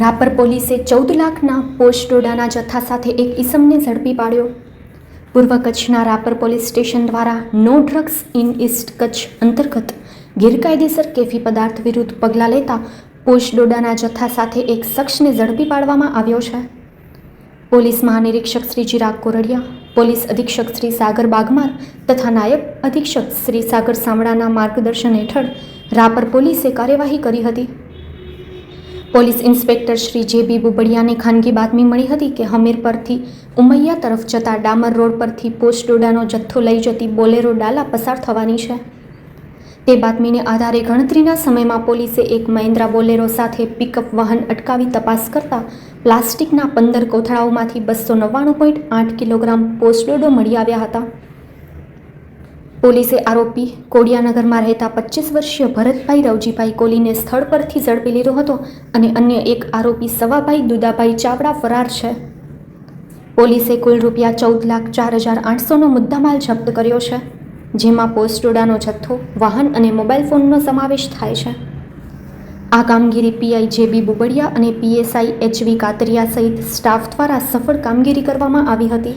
રાપર પોલીસે ચૌદ લાખના પોસ્ટ ડોડાના જથ્થા સાથે એક ઈસમને ઝડપી પાડ્યો. પૂર્વ કચ્છના રાપર પોલીસ સ્ટેશન દ્વારા no drugs in east Kutch અંતર્ગત ગેરકાયદેસર કેફી પદાર્થ વિરુદ્ધ પગલાં લેતા પોસ્ટ ડોડાના જથ્થા સાથે એક શખ્સને ઝડપી પાડવામાં આવ્યો છે. પોલીસ મહાનિરીક્ષક શ્રી ચિરાગ કોરડિયા, પોલીસ અધિક્ષક શ્રી સાગર બાગમાર તથા નાયબ અધિક્ષક શ્રી સાગર સામડાના માર્ગદર્શન હેઠળ રાપર પોલીસે કાર્યવાહી કરી હતી. પોલીસ ઇન્સ્પેક્ટર શ્રી જે બી બુબડિયાને ખાનગી બાતમી મળી હતી કે હમીર પરથી ઉમૈયા તરફ જતા ડામર રોડ પરથી પોસ્ટ ડોડાનો જથ્થો લઈ જતી બોલેરો ડાલા પસાર થવાની છે. તે બાતમીને આધારે ગણતરીના સમયમાં પોલીસે એક મહિન્દ્રા બોલેરો સાથે પિકઅપ વાહન અટકાવી તપાસ કરતા પ્લાસ્ટિકના પંદર કોથળાઓમાંથી બસો નવ્વાણું પોઈન્ટ આઠ કિલોગ્રામ પોસ્ટડોડો મળી આવ્યા હતા. પોલીસે આરોપી કોડિયાનગરમાં રહેતા પચીસ વર્ષીય ભરતભાઈ રવજીભાઈ કોલીને સ્થળ પરથી ઝડપી લીધો હતો અને અન્ય એક આરોપી સવાભાઈ દુદાભાઈ ચાવડા ફરાર છે. પોલીસે કુલ રૂપિયા ચૌદ લાખ ચાર હજાર આઠસોનો મુદ્દામાલ જપ્ત કર્યો છે, જેમાં પોસ્ટોડાનો જથ્થો, વાહન અને મોબાઈલ ફોનનો સમાવેશ થાય છે. આ કામગીરી પીઆઈ જે બી બુબડિયા અને પીએસઆઈ એચવી કાતરિયા સહિત સ્ટાફ દ્વારા સફળ કામગીરી કરવામાં આવી હતી.